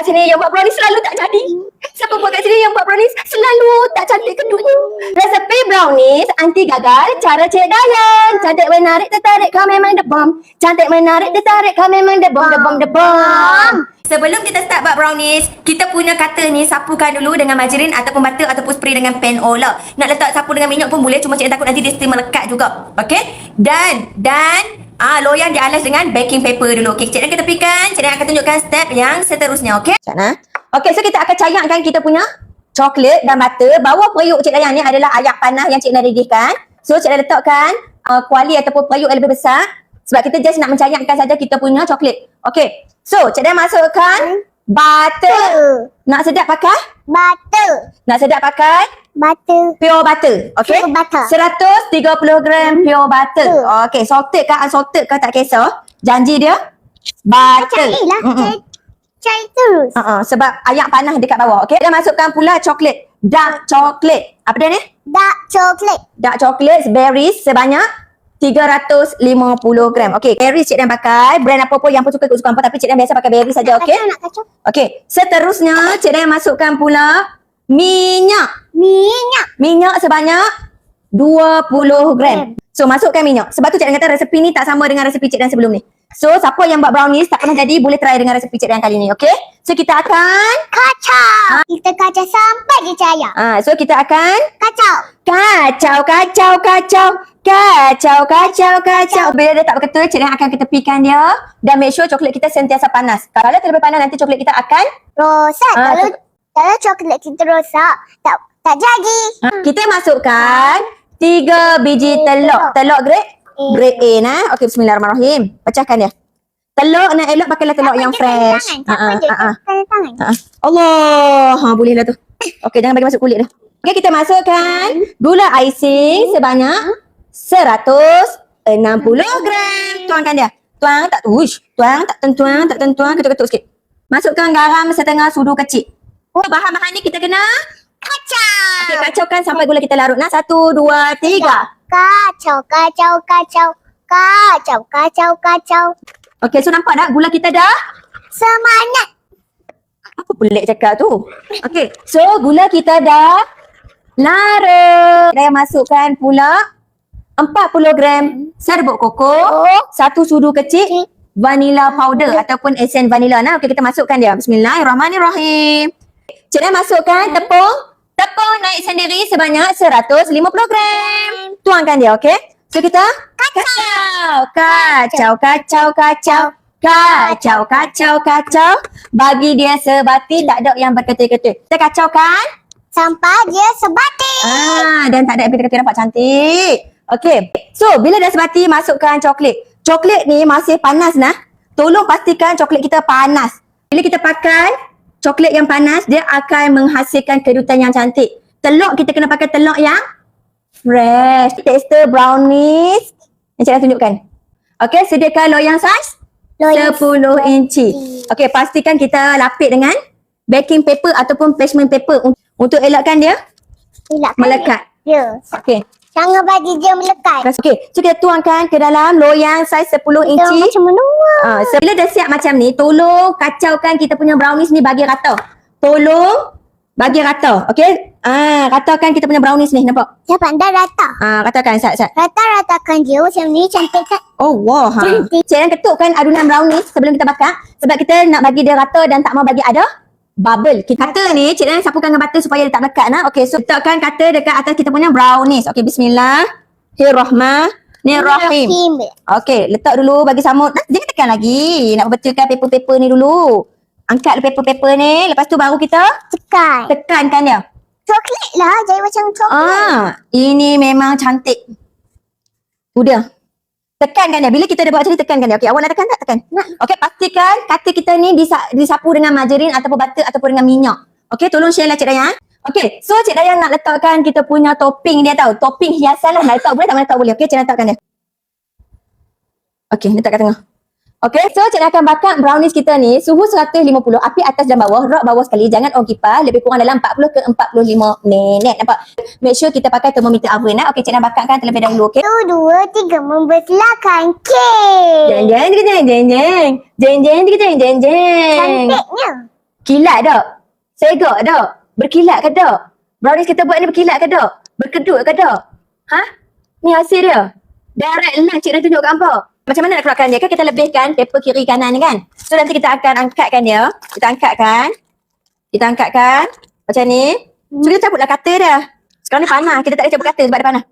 kat sini yang buat brownies selalu tak jadi. Siapa buat kat sini yang buat brownies selalu tak cantik kedua. Resepi brownies anti gagal cara Cik Dayan. Cantik menarik tertarik kau memang the bomb. Cantik menarik tertarik kau memang the bomb, the bomb, the bomb. Sebelum kita start buat brownies, kita punya kata ni sapukan dulu dengan margarin ataupun butter ataupun spray dengan panola. Nak letak sapu dengan minyak pun boleh cuma cik takut nanti dia still melekat juga. Okay? Dan dan ah loyang dialas dengan baking paper dulu. Okay, cik Dan kita tepikan. Cik Dan akan tunjukkan step yang seterusnya. Okay? Cik Dan. Okay, so kita akan cairkan kita punya coklat dan butter. Bawah periuk Cik Dayang ni adalah ayak panas yang Cik Dan readykan. So, Cik Dan letakkan uh, kuali ataupun periuk yang lebih besar. Sebab kita just nak mencairkan saja kita punya coklat. Okay. So, Cik Dan masukkan butter. Nak sedap pakai? Butter. Nak sedap pakai? Butter. Pure butter. Okay? Pure butter. 130 gram pure butter. Okay, salted ke unsalted ke tak kisah. Janji dia? Butter. Cari lah. Mm-mm. Cari, cari terus. Uh-uh, sebab ayak panas dekat bawah. Okay? Kita masukkan pula coklat. Dark chocolate. Apa dia ni? Dark chocolate. Dark chocolate berries sebanyak 350 gram. Okay, berries Cik Dan pakai. Brand apa pun yang pun suka ikut suka hampa. Tapi Cik Dan biasa pakai berries saja. Kacau. Okay. Seterusnya Cik Dan masukkan pula minyak. Minyak. Minyak sebanyak 20 gram. So masukkan minyak. Sebab tu Cik Dan kata resepi ni tak sama dengan resepi Cik Dan sebelum ni. So siapa yang buat brownies tak pernah jadi boleh try dengan resepi Cik Dan kali ni. Okay? So kita akan Kacau. Kita kacau sampai dia cair. ah so kita akan Kacau. kacau kacau kacau kacau kacau kacau. Bila dia tak berketul Cik Dan akan ketepikan dia dan make sure coklat kita sentiasa panas. Kalau terlebih panas nanti coklat kita akan Rosak. Ah, kalau, kalau coklat kita rosak, tak tak jadi. ah, kita masukkan tiga biji telur. Telur grade Grade A nah. Okey bismillahirrahmanirrahim. Pecahkan dia. Telur nak elok pakailah telur yang fresh. Ha ah, ah, tangan. ah. Allah, ha boleh lah tu. Okey jangan bagi masuk kulit dah. Okey kita masukkan gula icing sebanyak 160 gram. Tuangkan dia. Tuang tak uish. Tuang tak tentuang tak tentuang ketuk-ketuk sikit. Masukkan garam setengah sudu kecil. Oh, bahan-bahan ni kita kena Kacau. okay, kacaukan sampai gula kita larut. Nah, satu, dua, tiga. Kacau, kacau, kacau. Kacau, kacau, kacau. Okey, so nampak tak gula kita dah Semangat. Apa pelik cakap tu? Okey, so gula kita dah larut. Saya masukkan pula 40 gram serbuk koko, Oh. satu sudu kecil vanilla powder ataupun esen vanilla. Nah, okey kita masukkan dia. Bismillahirrahmanirrahim. Cik masukkan tepung. Tepung naik sendiri sebanyak 150 gram. Tuangkan dia, okey? So kita kacau. Kacau, kacau, kacau. Kacau, kacau, kacau. Bagi dia sebati, tak ada yang berketul-ketul. Kita kacaukan. Sampai dia sebati. Ah, dan tak ada api-api nampak cantik. Okey. So, bila dah sebati, masukkan coklat. Coklat ni masih panas nah. Tolong pastikan coklat kita panas. Bila kita pakai coklat yang panas, dia akan menghasilkan kedutan yang cantik. Telur kita kena pakai telur yang fresh. Texture brownies. Yang saya tunjukkan. Okey, sediakan loyang saiz Loyang 10 inci. Okey, pastikan kita lapik dengan baking paper ataupun parchment paper un- untuk elakkan dia Elakkan melekat. dia. Okey. Jangan bagi dia melekat. Okey, so kita tuangkan ke dalam loyang saiz 10 Dia inci. macam menua. Ah, so bila dah siap macam ni, tolong kacaukan kita punya brownies ni bagi rata. Tolong bagi rata. Okey? Ah, ratakan kita punya brownies ni, nampak? Dapat dah rata. Ah, ratakan sat sat. Rata-ratakan dia macam ni cantik tak? Oh, wow. Ha. Cantik. Cik yang ketukkan adunan brownies sebelum kita bakar sebab kita nak bagi dia rata dan tak mau bagi ada bubble. Kita kata ni, Cik Dan sapukan dengan butter supaya dia tak melekat nah. Okey, so letakkan kata dekat atas kita punya brownies. Okey, bismillahirrahmanirrahim. Rahim. Okey, letak dulu bagi samut. Nah, jangan tekan lagi. Nak betulkan paper-paper ni dulu. Angkat paper-paper ni. Lepas tu baru kita Tekan. tekankan dia. Coklat lah. Jadi macam coklat. Ah, ini memang cantik. Dia. Tekankan dia. Bila kita dah buat macam ni, tekankan dia. Okey, awak nak tekan tak? Tekan. Nak. Okey, pastikan kata kita ni disa- disapu dengan margarin ataupun butter ataupun dengan minyak. Okey, tolong share lah Cik Dayang. Okey, so Cik Dayang nak letakkan kita punya topping dia tahu. Topping hiasan lah. Nak letak boleh tak? Nak letak boleh. Okey, Cik Dayang letakkan dia. Okey, letak kat tengah. Okay, so Cik akan bakar brownies kita ni suhu 150, api atas dan bawah, rock bawah sekali. Jangan on kipas, lebih kurang dalam 40 ke 45 minit. Nampak? Make sure kita pakai thermometer oven ha? lah. Okay, Cik nak bakar kan terlebih dahulu, okay? 1, 2, 3, membesarkan kek. Jeng, jeng, jeng, jeng, jeng, jeng. Jeng, jeng, jeng, jeng, jeng, jeng. Cantiknya. Kilat tak? Segok tak? Berkilat ke tak? Brownies kita buat ni berkilat ke tak? Berkedut ke tak? Ha? Ni hasil dia. Direct lah Cik dah tunjuk kat apa? Macam mana nak keluarkan dia? Kan kita lebihkan paper kiri kanan ni kan? So nanti kita akan angkatkan dia. Kita angkatkan. Kita angkatkan. Macam ni. So kita cabutlah cutter dia. Sekarang ni panah. Kita tak boleh cabut cutter sebab dia panah.